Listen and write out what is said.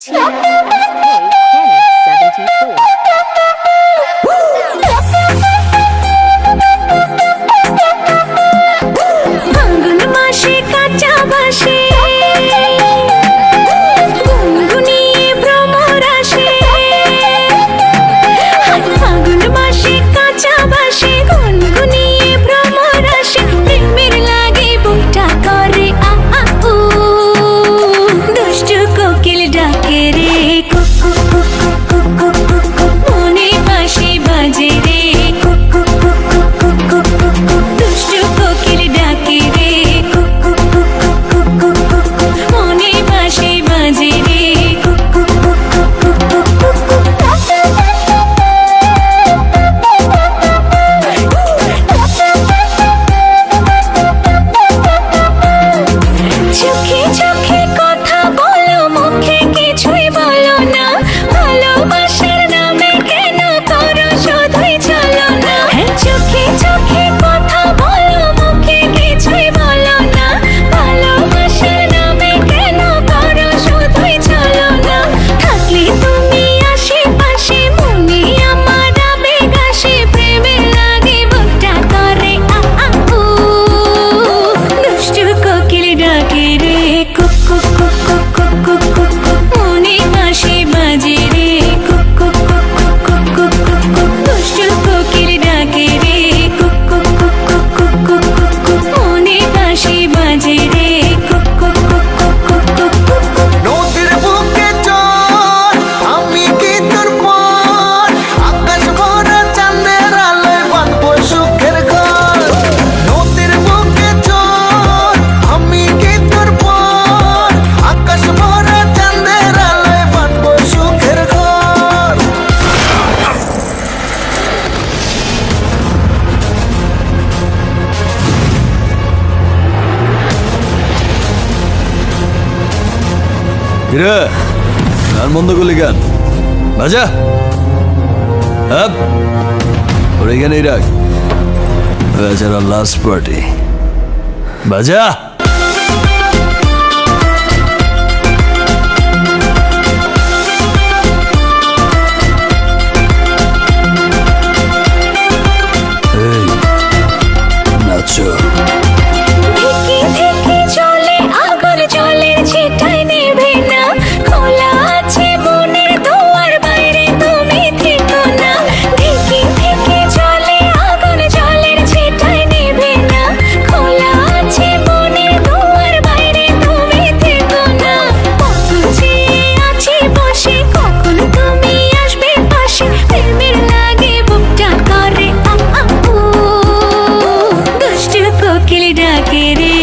Tina. হিরে গান বন্ধ করলি গান বাজা? হ্যাঁ ওর এখানেই রাখ। বেচারা লাস্ট পার্টি বাজা? কোকিল ডাকে রে